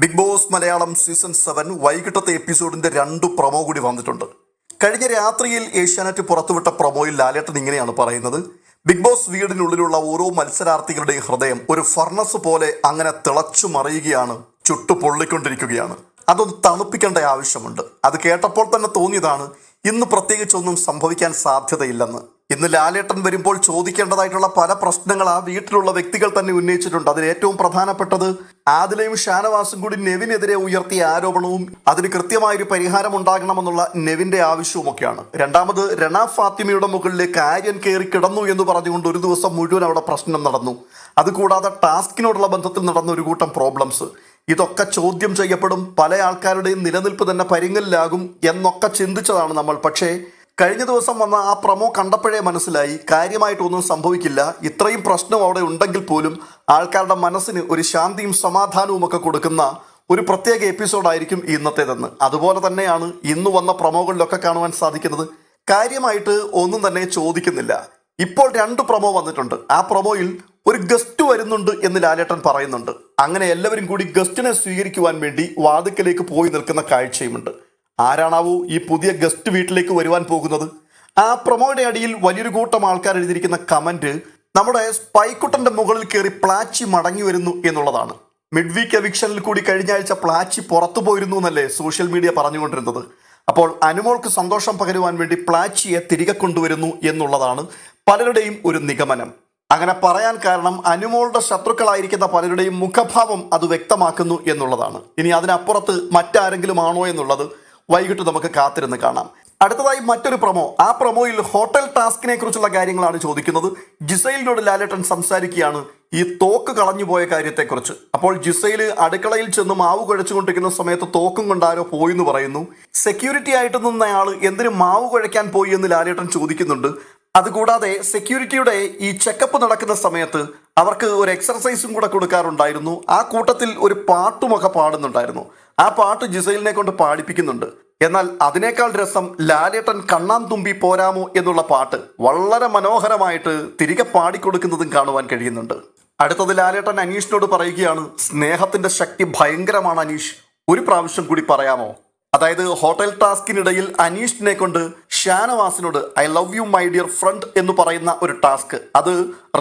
Big Boss Malayalam season seven വൈകിട്ടത്തെ എപ്പിസോഡിന്റെ രണ്ട് പ്രൊമോ കൂടി വന്നിട്ടുണ്ട്. കഴിഞ്ഞ രാത്രിയിൽ ഏഷ്യാനെറ്റ് പുറത്തുവിട്ട പ്രൊമോയിൽ ലാലേട്ടൻ ഇങ്ങനെയാണ് പറയുന്നത്. ബിഗ് ബോസ് വീടിനുള്ളിലുള്ള ഓരോ മത്സരാർത്ഥികളുടെയും ഹൃദയം ഒരു ഫർണസ് പോലെ അങ്ങനെ തിളച്ചു മറിയുകയാണ് ചുട്ടു പൊള്ളിക്കൊണ്ടിരിക്കുകയാണ്. അതൊന്ന് തണുപ്പിക്കേണ്ട ആവശ്യമുണ്ട്. അത് കേട്ടപ്പോൾ തന്നെ തോന്നിയതാണ് ഇന്ന് പ്രത്യേകിച്ചൊന്നും സംഭവിക്കാൻ സാധ്യതയില്ലെന്ന്. ഇന്ന് ലാലേട്ടൻ വരുമ്പോൾ ചോദിക്കേണ്ടതായിട്ടുള്ള പല പ്രശ്നങ്ങൾ ആ വീട്ടിലുള്ള വ്യക്തികൾ തന്നെ ഉന്നയിച്ചിട്ടുണ്ട്. അതിൽ ഏറ്റവും പ്രധാനപ്പെട്ടത് ആദിലയും ഷാനവാസും കൂടി നെവിനെതിരെ ഉയർത്തിയ ആരോപണവും അതിന് കൃത്യമായൊരു പരിഹാരം ഉണ്ടാകണമെന്നുള്ള നെവിന്റെ ആവശ്യവുമൊക്കെയാണ്. രണ്ടാമത് രണ ഫാത്തിമയുടെ മുകളിലേക്ക് ആര്യൻ കയറി കിടന്നു എന്ന് പറഞ്ഞുകൊണ്ട് ഒരു ദിവസം മുഴുവൻ അവിടെ പ്രശ്നം നടന്നു. അതുകൂടാതെ ടാസ്കിനോടുള്ള ബന്ധത്തിൽ നടന്ന ഒരു കൂട്ടം പ്രോബ്ലംസ്. ഇതൊക്കെ ചോദ്യം ചെയ്യപ്പെടും പല ആൾക്കാരുടെയും നിലനിൽപ്പ് തന്നെ പരിങ്ങലിലാകും എന്നൊക്കെ ചിന്തിച്ചതാണ് നമ്മൾ. പക്ഷേ കഴിഞ്ഞ ദിവസം വന്ന ആ പ്രമോ കണ്ടപ്പോഴേ മനസ്സിലായി. കാര്യമായിട്ടൊന്നും സംഭവിക്കില്ല. ഇത്രയും പ്രശ്നം അവിടെ ഉണ്ടെങ്കിൽ പോലും ആൾക്കാരുടെ മനസ്സിന് ഒരു ശാന്തിയും സമാധാനവും ഒക്കെ കൊടുക്കുന്ന ഒരു പ്രത്യേക എപ്പിസോഡായിരിക്കും ഇന്നത്തേതെന്ന്. അതുപോലെ തന്നെയാണ് ഇന്ന് വന്ന പ്രമോകളിലൊക്കെ കാണുവാൻ സാധിക്കുന്നത്. കാര്യമായിട്ട് ഒന്നും തന്നെ ചോദിക്കുന്നില്ല. ഇപ്പോൾ രണ്ട് പ്രമോ വന്നിട്ടുണ്ട്. ആ പ്രമോയിൽ ഒരു ഗസ്റ്റ് വരുന്നുണ്ട് എന്ന് ലാലേട്ടൻ പറയുന്നുണ്ട്. അങ്ങനെ എല്ലാവരും കൂടി ഗസ്റ്റിനെ സ്വീകരിക്കുവാൻ വേണ്ടി വാതുക്കലേക്ക് പോയി നിൽക്കുന്ന കാഴ്ചയുമുണ്ട്. ആരാണാവോ ഈ പുതിയ ഗസ്റ്റ് വീട്ടിലേക്ക് വരുവാൻ പോകുന്നത്? ആ പ്രൊമോയുടെ അടിയിൽ വലിയൊരു കൂട്ടം ആൾക്കാർ എഴുതിയിരിക്കുന്ന കമന്റ് നമ്മുടെ സ്പൈക്കുട്ടന്റെ മുകളിൽ കയറി പ്ലാച്ചി മടങ്ങി വരുന്നു എന്നുള്ളതാണ്. മിഡ് വീക്ക് എവിക്ഷനിൽ കൂടി കഴിഞ്ഞ ആഴ്ച പ്ലാച്ചി പുറത്തു പോയിരുന്നു എന്നല്ലേ സോഷ്യൽ മീഡിയ പറഞ്ഞുകൊണ്ടിരുന്നത്. അപ്പോൾ അനുമോൾക്ക് സന്തോഷം പകരുവാൻ വേണ്ടി പ്ലാച്ചിയെ തിരികെ കൊണ്ടുവരുന്നു എന്നുള്ളതാണ് പലരുടെയും ഒരു നിഗമനം. അങ്ങനെ പറയാൻ കാരണം അനുമോളുടെ ശത്രുക്കളായിരിക്കുന്ന പലരുടെയും മുഖഭാവം അത് വ്യക്തമാക്കുന്നു എന്നുള്ളതാണ്. ഇനി അതിനപ്പുറത്ത് മറ്റാരെങ്കിലും ആണോ എന്നുള്ളത് വൈകിട്ട് നമുക്ക് കാത്തിരുന്ന് കാണാം. അടുത്തതായി മറ്റൊരു പ്രൊമോ. ആ പ്രൊമോയിൽ ഹോട്ടൽ ടാസ്കിനെ കുറിച്ചുള്ള കാര്യങ്ങളാണ് ചോദിക്കുന്നത്. ജിസൈലിനോട് ലാലേട്ടൻ സംസാരിക്കുകയാണ് ഈ തോക്ക് കളഞ്ഞുപോയ കാര്യത്തെക്കുറിച്ച്. അപ്പോൾ ജിസൈൽ അടുക്കളയിൽ ചെന്ന് മാവ് കുഴച്ചുകൊണ്ടിരിക്കുന്ന സമയത്ത് തോക്കും കൊണ്ടാരോ പോയി എന്ന് പറയുന്നു. സെക്യൂരിറ്റി ആയിട്ട് നിന്നയാൾ എന്തിനു മാവ് കുഴയ്ക്കാൻ പോയി എന്ന് ലാലേട്ടൻ ചോദിക്കുന്നുണ്ട്. അതുകൂടാതെ സെക്യൂരിറ്റിയുടെ ഈ ചെക്കപ്പ് നടക്കുന്ന സമയത്ത് അവർക്ക് ഒരു എക്സർസൈസും കൂടെ കൊടുക്കാറുണ്ടായിരുന്നു. ആ കൂട്ടത്തിൽ ഒരു പാട്ടുമൊക്കെ പാടുന്നുണ്ടായിരുന്നു. ആ പാട്ട് ജിസൈലിനെ കൊണ്ട് പാടിപ്പിക്കുന്നുണ്ട്. എന്നാൽ അതിനേക്കാൾ രസം ലാലേട്ടൻ കണ്ണാൻ തുമ്പി പോരാമോ എന്നുള്ള പാട്ട് വളരെ മനോഹരമായിട്ട് തിരികെ പാടിക്കൊടുക്കുന്നതും കാണുവാൻ കഴിയുന്നുണ്ട്. അടുത്തത് ലാലേട്ടൻ അനീഷിനോട് പറയുകയാണ് സ്നേഹത്തിന്റെ ശക്തി ഭയങ്കരമാണ് അനീഷ്. ഒരു പ്രാവശ്യം കൂടി പറയാമോ? അതായത് ഹോട്ടൽ ടാസ്കിനിടയിൽ അനീഷിനെ കൊണ്ട് ഷാനവാസിനോട് I love you my dear friend എന്ന് പറയുന്ന ഒരു ടാസ്ക്. അത്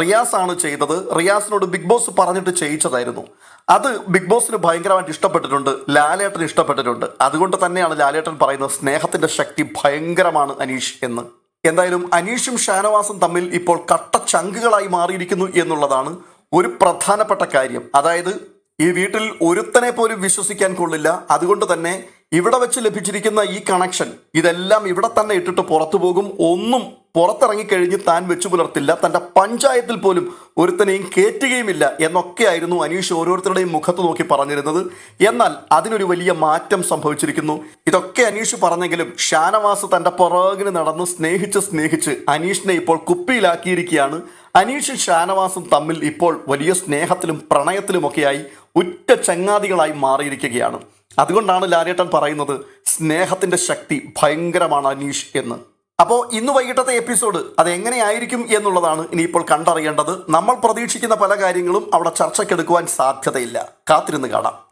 റിയാസ് ആണ് ചെയ്തത്. റിയാസിനോട് ബിഗ് ബോസ് പറഞ്ഞിട്ട് ചെയ്യിച്ചതായിരുന്നു. അത് ബിഗ് ബോസിന് ഭയങ്കരമായിട്ട് ഇഷ്ടപ്പെട്ടിട്ടുണ്ട്. ലാലേട്ടൻ ഇഷ്ടപ്പെട്ടിട്ടുണ്ട്. അതുകൊണ്ട് തന്നെയാണ് ലാലേട്ടൻ പറയുന്നത് സ്നേഹത്തിന്റെ ശക്തി ഭയങ്കരമാണ് അനീഷ് എന്ന്. എന്തായാലും അനീഷും ഷാനവാസും തമ്മിൽ ഇപ്പോൾ കട്ട ചങ്കുകളായി മാറിയിരിക്കുന്നു എന്നുള്ളതാണ് ഒരു പ്രധാനപ്പെട്ട കാര്യം. അതായത് ഈ വീട്ടിൽ ഒരുത്തനെ പോലും വിശ്വസിക്കാൻ കൊള്ളില്ല. അതുകൊണ്ട് തന്നെ ഇവിടെ വെച്ച് ലഭിച്ചിരിക്കുന്ന ഈ കണക്ഷൻ ഇതെല്ലാം ഇവിടെ തന്നെ ഇട്ടിട്ട് പുറത്തു പോകും. ഒന്നും പുറത്തിറങ്ങിക്കഴിഞ്ഞ് താൻ വെച്ചു പുലർത്തില്ല. തന്റെ പഞ്ചായത്തിൽ പോലും ഒരുത്തനെയും കയറ്റുകയുമില്ല എന്നൊക്കെയായിരുന്നു അനീഷ് ഓരോരുത്തരുടെയും മുഖത്ത് നോക്കി പറഞ്ഞിരുന്നത്. എന്നാൽ അതിനൊരു വലിയ മാറ്റം സംഭവിച്ചിരിക്കുന്നു. ഇതൊക്കെ അനീഷ് പറഞ്ഞെങ്കിലും ഷാനവാസ് തന്റെ പുറകിന് നടന്ന് സ്നേഹിച്ച് സ്നേഹിച്ച് അനീഷിനെ ഇപ്പോൾ കുപ്പിയിലാക്കിയിരിക്കുകയാണ്. അനീഷ് ഷാനവാസും തമ്മിൽ ഇപ്പോൾ വലിയ സ്നേഹത്തിലും പ്രണയത്തിലുമൊക്കെയായി ഉറ്റ ചങ്ങാതികളായി മാറിയിരിക്കുകയാണ്. അതുകൊണ്ടാണ് ലാലേട്ടൻ പറയുന്നത് സ്നേഹത്തിന്റെ ശക്തി ഭയങ്കരമാണ് അനീഷ് എന്ന്. അപ്പോൾ ഇന്ന് വൈകിട്ടത്തെ എപ്പിസോഡ് അത് എങ്ങനെയായിരിക്കും എന്നുള്ളതാണ് ഇനിയിപ്പോൾ കണ്ടറിയേണ്ടത്. നമ്മൾ പ്രതീക്ഷിക്കുന്ന പല കാര്യങ്ങളും അവിടെ ചർച്ചയ്ക്കെടുക്കുവാൻ സാധ്യതയില്ല. കാത്തിരുന്ന് കാണാം.